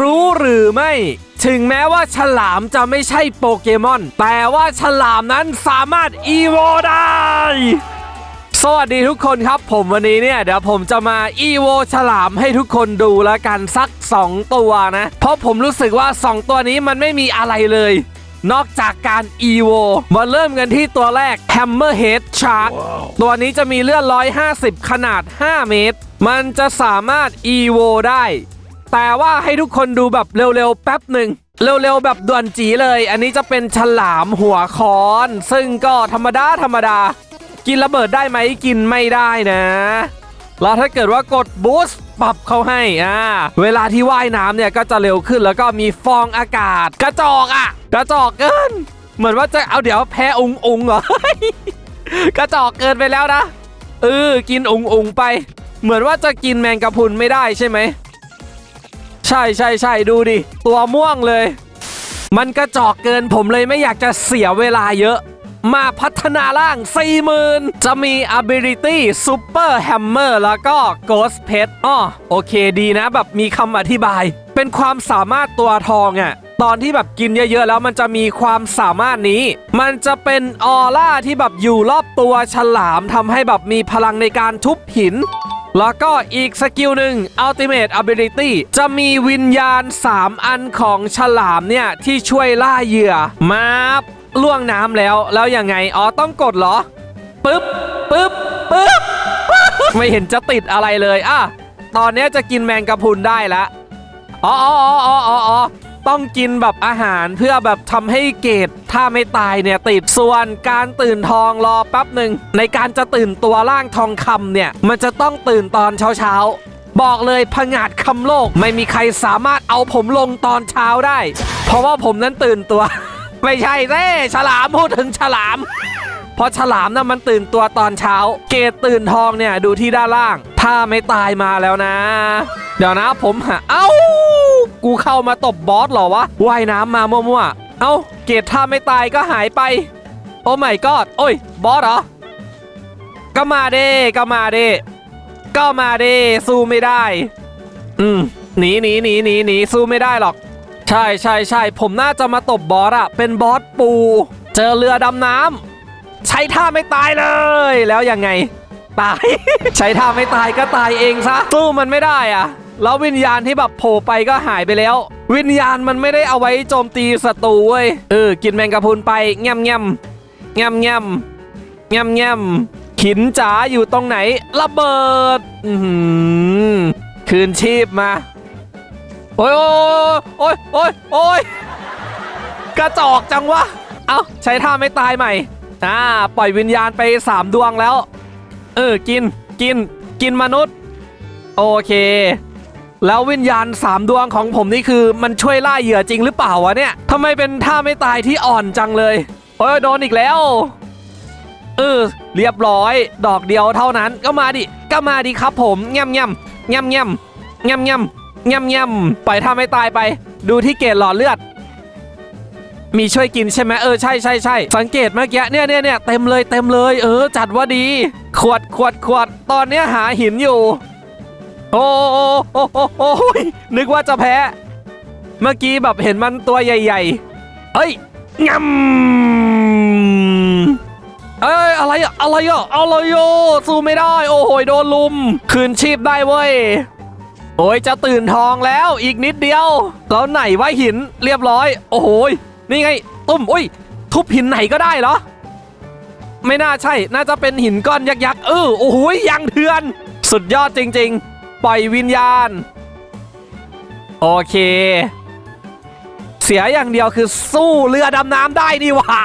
รู้หรือไม่ ถึงแม้ว่าฉลามจะไม่ใช่โปเกมอน แต่ว่าฉลามนั้นสามารถอีโวได้ สวัสดีทุกคนครับ ผมวันนี้เนี่ย เดี๋ยวผมจะมาอีโวฉลามให้ทุกคนดูแล้วกันสัก 2 ตัวนะ เพราะผมรู้สึกว่า 2 ตัวนี้มันไม่มีอะไรเลย นอกจากการอีโวมาเริ่มกันที่ตัวแรก Hammerhead Shark ตัวนี้จะมีเลือด 150 ขนาด 5 เมตร มันจะสามารถอีโวได้ แต่ว่าให้ทุกคนดูแบบเร็วๆ แป๊บหนึ่งเร็วๆ แบบด่วนจีเลย อันนี้จะเป็นฉลามหัวคอน ซึ่งก็ธรรมดาธรรมดา กินระเบิดได้ไหมกินไม่ได้นะ แล้วถ้าเกิดว่ากดบูสต์ปรับเขาให้อ่าเวลาที่ว่ายน้ำเนี่ยก็จะเร็วขึ้นแล้วก็มีฟองอากาศ กระจอกอะ่ะกระจอกเกิน เหมือนว่าจะเอาเดี๋ยวแพ้อุงองเหรอกระจอกเกินไปแล้วนะเออกินอุงองไป เหมือนว่าจะกินแมงกะพุนไม่ได้ใช่ไหม ใช่ใช่ใช่ดูดิ ตัวม่วงเลย มันกระจอกเกินผมเลยไม่อยากจะเสียเวลาเยอะ มาพัฒนาร่าง 40,000 จะมี ability super hammer แล้วก็ ghost pet อ้อโอเคดีนะ แบบมีคำอธิบาย เป็นความสามารถตัวทองอะ่ะตอนที่แบบกินเยอะๆ แล้วมันจะมีความสามารถนี้ มันจะเป็นออร่าที่แบบอยู่รอบตัวฉลามทำให้แบบมีพลังในการทุบหิน แล้วก็อีกสกิลหนึ่ง Ultimate Ability จะมีวิญญาณ 3 อันของฉลามเนี่ย ที่ช่วยล่าเหยื่อ มาบล่วงน้ำแล้ว แล้วยังไง อ๋อ ต้องกดเหรอ ปึ๊บ ปึ๊บ ปึ๊บ ไม่เห็นจะติดอะไรเลย อะ ตอนนี้จะกินแมงกะพรุนได้แล้วอ๋ออ๋ออ๋ออ๋ออ๋อ ต้องกินแบบอาหารเพื่อแบบทำให้เกรดถ้าไม่ตายเนี่ยติดส่วนการตื่นทองรอแป๊บหนึ่งในการจะตื่นตัวร่างทองคำเนี่ยมันจะต้องตื่นตอนเช้าๆ บอกเลยผงาดคำโลก ไม่มีใครสามารถเอาผมลงตอนเช้าได้ เพราะว่าผมนั้นตื่นตัว ไม่ใช่เร่ฉลามพูดถึงฉลามเพราะฉลามน่ะมันตื่นตัวตอนเช้า เกรดตื่นทองเนี่ยดูที่ด้านล่าง ถ้าไม่ตายมาแล้วนะ เดี๋ยวนะผมหาเอ้า กูเข้ามาตบบอสหรอวะว่ายน้ำมามั่วๆ เอ้า เกรดถ้าไม่ตายก็หายไป โอ้ไม่กอดโอ้ย บอสเหรอ ก็มาเด้ก็มาเด้ก็มาเด้สู้ไม่ได้ อืมหนีหนีหนีหนีหนีสู้ไม่ได้หรอก ใช่ใช่ใช่ผมน่าจะมาตบบอสอะเป็นบอสปู เจอเรือดำน้ำใช้ท่าไม่ตายเลย แล้วยังไง ตาย ใช้ท่าไม่ตายก็ตายเองซะสู้มันไม่ได้อะ แล้ววิญญาณที่แบบโผล่ไปก็หายไปแล้ว วิญญาณมันไม่ได้เอาไว้โจมตีศัตรูเว้ยเออกินแมงกะพรุนไปแง่มแง่มแง่มแง่มแง่มแง่มขินจ๋าอยู่ตรงไหนระเบิดอือหือคืนชีพมาโอ้ยโอ้ยโอ้ยโอ้ยกระจอกจังวะเอ้าใช้ท่าไม่ตายใหม่อ่าปล่อยวิญญาณไป3ดวงแล้ว เออกินกินกินมนุษย์ โอเค แล้ววิญญาณ 3 ดวงของผมนี่คือมันช่วยล่าเหยื่อจริงหรือเปล่าวะเนี่ยทำไมเป็นท่าไม่ตายที่อ่อนจังเลยโอ้ยโดนอีกแล้วเออเรียบร้อย ดอกเดียวเท่านั้นก็มาดิก็มาดิครับผมแง่มแง่มแง่มแง่มแง่มแง่มแง่มแง่มปล่อยท่าไม่ตายไป ดูที่เกจหลอดเลือด มีช่วยกินใช่ไหมเออใช่ใช่ใช่สังเกตเมื่อกี้เนี่ยเนี่ยเนี่ยเต็มเลยเต็มเลย เออ จัดว่าดี ขวดขวดขวดตอนเนี้ยหาหินอยู่ โอ้โอ้โอ้โอ้นึกว่าจะแพ้ เมื่อกี้แบบเห็นมันตัวใหญ่ ๆ เฮ้ยงำเอ้ยอะไรอะอะไรอะอะไรโยสู้ไม่ได้ โอ้โหโดนลุม คืนชีพได้เว้ย โอ้ยจะตื่นทองแล้วอีกนิดเดียวแล้วไหนว่าหินเรียบร้อย โอ้โหนี่ไงตุ้มอุ้ย ทุบหินไหนก็ได้เหรอ ไม่น่าใช่ น่าจะเป็นหินก้อนยักษ์ๆเออโอ้โหยังเถื่อน สุดยอดจริง ๆ ปล่อยวิญญาณ โอเค เสียอย่างเดียวคือสู้เรือดำน้ำได้นี่หว่า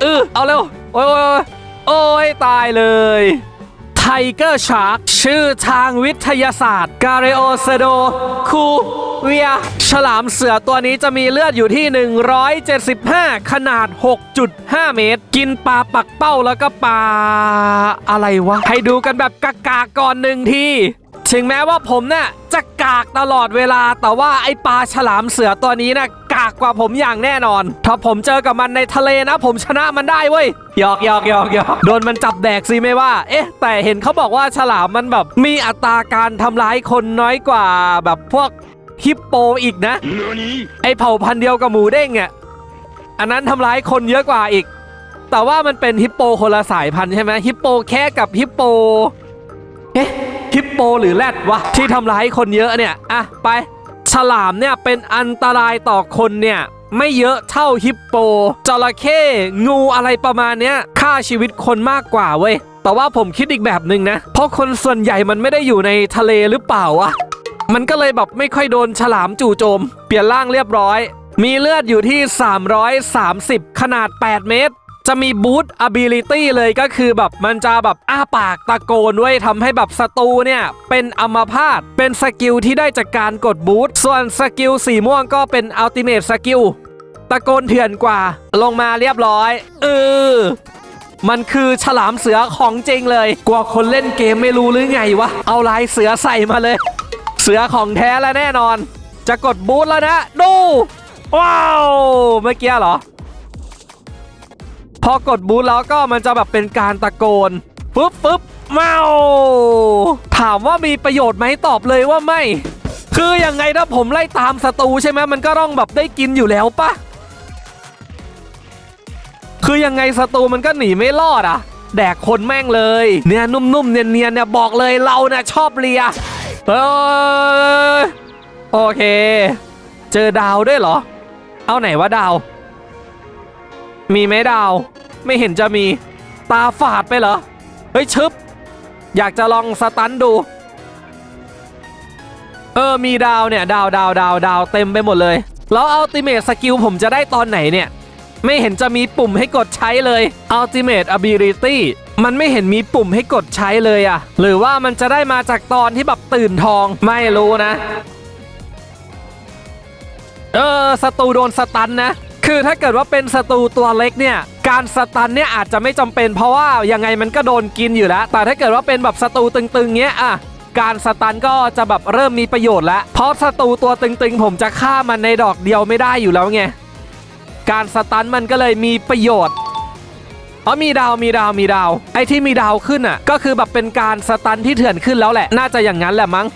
เออเอาเร็ว โอ้ยโอ้ยโอ้ยตายเลยไทเกอร์ชาร์กชื่อทางวิทยาศาสตร์ กา r รโอเซโดคูเวียฉลามเสือตัวนี้จะมีเลือดอยู่ที่ 175 ขนาด 6.5 เมตร กินปลาปักเป้าแล้วก็ปลาอะไรวะ ให้ดูกันแบบกากาก่อนหนึ่งที ถึงแม้ว่าผมเนี่ยจะกากตลอดเวลา แต่ว่าไอปลาฉลามเสือตัวนี้นะกากกว่าผมอย่างแน่นอน ถ้าผมเจอกับมันในทะเลนะ ผมชนะมันได้เว้ยหยอกหยอกหยอกหยอกโดนมันจับแดกสิไม่ว่า เอ๊ะ แต่เห็นเขาบอกว่าฉลามมันแบบมีอัตราการทำร้ายคนน้อยกว่าแบบพวกฮิปโปอีกนะ ไอเผ่าพันธุ์เดียวกับหมูเด้งอะอันนั้นทำร้ายคนเยอะกว่าอีก แต่ว่ามันเป็นฮิปโปคนละสายพันธุ์ใช่ไหมฮิปโปแค่กับฮิปโป เอ๊ะ ฮิปโปหรือแรดวะที่ทำร้ายคนเยอะเนี่ยอะไป ฉลามเนี่ยเป็นอันตรายต่อคนเนี่ยไม่เยอะเท่าฮิปโปจระเข้งูอะไรประมาณเนี้ยฆ่าชีวิตคนมากกว่าเว้ยแต่ว่าผมคิดอีกแบบหนึ่งนะ เพราะคนส่วนใหญ่มันไม่ได้อยู่ในทะเลหรือเปล่าวะมันก็เลยแบบไม่ค่อยโดนฉลามจู่โจม เปลี่ยนร่างเรียบร้อย มีเลือดอยู่ที่ 330 ขนาด 8 เมตร จะมีบูต ability เลยก็คือแบบมันจะแบบอ้าปากตะโกนไว้ยทำให้แบบศัตรูเนี่ย เป็นอัมพาตเป็นสกิลที่ได้จากการกดบูตส่วนสกิลสีม่วงก็เป็นอัลติเม e สกิลตะโกนเถื่อนกว่า ลงมาเรียบร้อยเออมันคือฉลามเสือของจริงเลยกว่าคนเล่นเกมไม่รู้หรือไงวะ เอาลายเสือใส่มาเลย เสือของแท้แล้วแน่นอน จะกดบูทแล้วนะ ดู ว้าว เมื่อกี้เหรอ พอกดบูทแล้วก็มันจะแบบเป็นการตะโกนปึ๊บปึ๊บเมาถามว่ามีประโยชน์ไหมตอบเลยว่าไม่ คือยังไงถ้าผมไล่ตามศัตรูใช่ไหมมันก็ต้องแบบได้กินอยู่แล้วปะคือยังไงศัตรูมันก็หนีไม่รอดอะ แดกคนแม่งเลย เนี่ยนุ่มๆเนียนๆเนี่ยบอกเลยเราเนี่ยชอบเลียเออโอเค เจอดาวด้วยเหรอ เอาไหนว่าดาว มีไหมดาว ไม่เห็นจะมีตาฝาดไปเหรอ เฮ้ยชึบ อยากจะลองสตันดู เออมีดาวเนี่ยดาวดาวดาวดาวเต็มไปหมดเลย แล้วอัลติเม e สกิลผมจะได้ตอนไหนเนี่ย ไม่เห็นจะมีปุ่มให้กดใช้เลย Ultimate Ability มันไม่เห็นมีปุ่มให้กดใช้เลยอะหรือว่ามันจะได้มาจากตอนที่แบบตื่นทองไม่รู้นะ เออศัตรูโดนสตันนะ คือถ้าเกิดว่าเป็นศัตรูตัวเล็กเนี่ย การสตันเนี่ยอาจจะไม่จำเป็นเพราะว่ายังไงมันก็โดนกินอยู่แล้ว แต่ถ้าเกิดว่าเป็นแบบศัตรูตึงๆเงี้ยอะการสตันก็จะแบบเริ่มมีประโยชน์แล้ว เพราะศัตรูตัวตึงๆ ผมจะฆ่ามันในดอกเดียวไม่ได้อยู่แล้วไง การสตันมันก็เลยมีประโยชน์อ๋อมีดาวมีดาวมีดาว ไอ้ที่มีดาวขึ้นอะ ก็คือแบบเป็นการสตันที่เถื่อนขึ้นแล้วแหละ น่าจะอย่างนั้นแหละมั้ง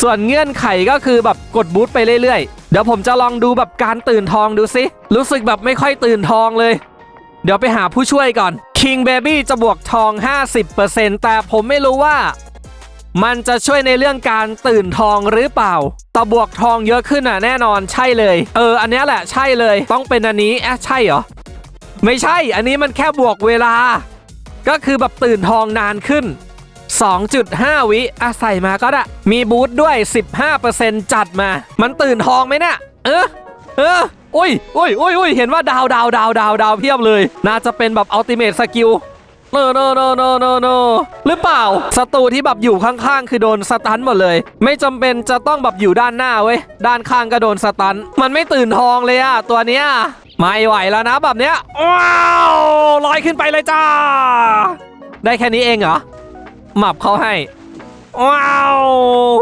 ส่วนเงื่อนไขก็คือแบบกดบูทไปเรื่อยๆ เดี๋ยวผมจะลองดูแบบการตื่นทองดูสิ รู้สึกแบบไม่ค่อยตื่นทองเลย เดี๋ยวไปหาผู้ช่วยก่อน King Baby จะบวกทอง 50%แต่ผมไม่รู้ว่า มันจะช่วยในเรื่องการตื่นทองหรือเปล่าแต่บวกทองเยอะขึ้นอะแน่นอนใช่เลย เออ อันนี้แหละใช่เลย ต้องเป็นอันนี้อะใช่เหรอ ไม่ใช่ อันนี้มันแค่บวกเวลา ก็คือแบบตื่นทองนานขึ้น 2.5 วิอะใส่มาก็ได้ มีบูทด้วย 15%จัดมา มันตื่นทองไหมเนี่ย เออเอออุ้ยอุ้ยอุ้ยอุ้ยเห็นว่าดาวดาวดาวดาวดาวเพียบเลย น่าจะเป็นแบบอัลติเม e สกิลโนโนโนโนโนโนหรือเปล่าศัตรูที่แบบอยู่ข้างๆ คือโดนสตันหมดเลย ไม่จำเป็นจะต้องแบบอยู่ด้านหน้าเว้ย ด้านข้างก็โดนสตัน มันไม่ตื่นทองเลยอะตัวเนี้ยไม่ไหวแล้วนะแบบเนี้ยว้าวลอยขึ้นไปเลยจ้า ได้แค่นี้เองเหรอ หมับเขาให้ ว้าว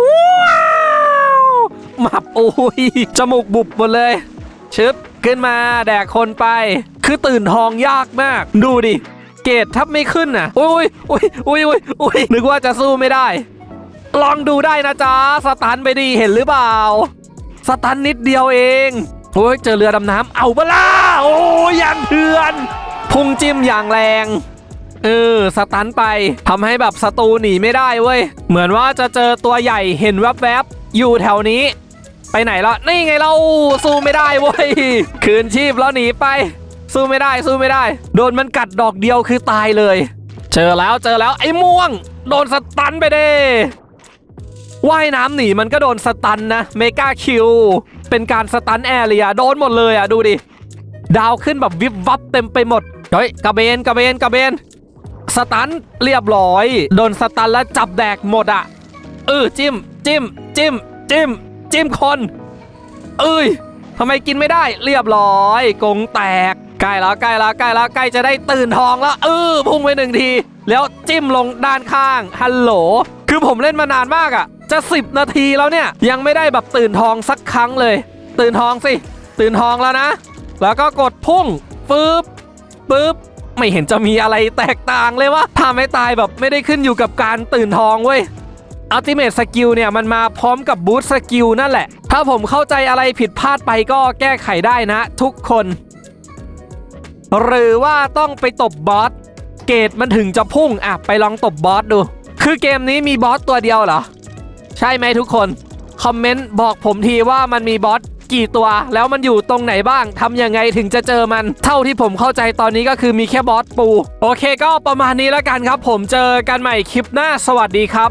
ว้าวหมับโอ้ยจมูกบุบหมดเลยชึบขึ้นมาแดกคนไป คือตื่นทองยากมาก ดูดิ เกรดทับไม่ขึ้นน่ะอุ้ยอุ้ยอุ้ยอุ้ยอุ้ยนึกว่าจะสู้ไม่ได้ ลองดูได้นะจ๊ะสตันไปดีเห็นหรือเปล่าสตันนิดเดียวเองโอ้ยเจอเรือดำน้ำเอาเบล่าโอ้ยย่างเถื่อน พุ่งจิ้มอย่างแรง เออสตันไปทำให้แบบศัตรูหนีไม่ได้เว้ย เหมือนว่าจะเจอตัวใหญ่เห็นแวบๆอยู่แถวนี้ ไปไหนล้วนี่ไงเราสู้ไม่ได้เว้ยคืนชีพแล้วหนีไป สู้ไม่ได้สู้ไม่ได้ โดนมันกัดดอกเดียวคือตายเลย เจอแล้วเจอแล้วไอ้ม่วง โดนสตันไปเด้ว่ายน้ำหนีมันก็โดนสตันนะเมกาคิวเป็นการสตันแอเรียโดนหมดเลยอะดูดิ ดาวขึ้นแบบวิบวับเต็มไปหมด เฮ้ยกระเบนกระเบนกระเบน สตันเรียบร้อย โดนสตันแล้วจับแดกหมดอะเออจิ้ม จิ้ม จิ้ม จิ้ม จิ้มคน เอ้ยทำไมกินไม่ได้ เรียบร้อยกงแตกใกล้แล้วใกล้แล้วใกล้แล้วใกล้จะได้ตื่นทองแล้วเออพุ่งไปหนึ่งที แล้วจิ้มลงด้านข้างฮัลโหลคือผมเล่นมานานมากอะ จะ 10 นาทีแล้วเนี่ย ยังไม่ได้แบบตื่นทองสักครั้งเลย ตื่นทองสิ ตื่นทองแล้วนะ แล้วก็กดพุ่งปึ๊บปึ๊บ ไม่เห็นจะมีอะไรแตกต่างเลยวะถ้าไม่ตายแบบไม่ได้ขึ้นอยู่กับการตื่นทองเว้ยอัลติเม e สกิลเนี่ย มันมาพร้อมกับบู t สกิลนั่นแหละ ถ้าผมเข้าใจอะไรผิดพลาดไปก็แก้ไขได้นะ ทุกคน หรือว่าต้องไปตบบอส เกรดมันถึงจะพุ่ง อะ ไปลองตบบอสดู คือเกมนี้มีบอสตัวเดียวเหรอ ใช่ไหมทุกคน คอมเมนต์บอกผมทีว่ามันมีบอส กี่ตัว แล้วมันอยู่ตรงไหนบ้างทำยังไงถึงจะเจอมัน เท่าที่ผมเข้าใจตอนนี้ก็คือมีแค่บอสปู โอเคก็ประมาณนี้แล้วกันครับ ผมเจอกันใหม่คลิปหน้าสวัสดีครับ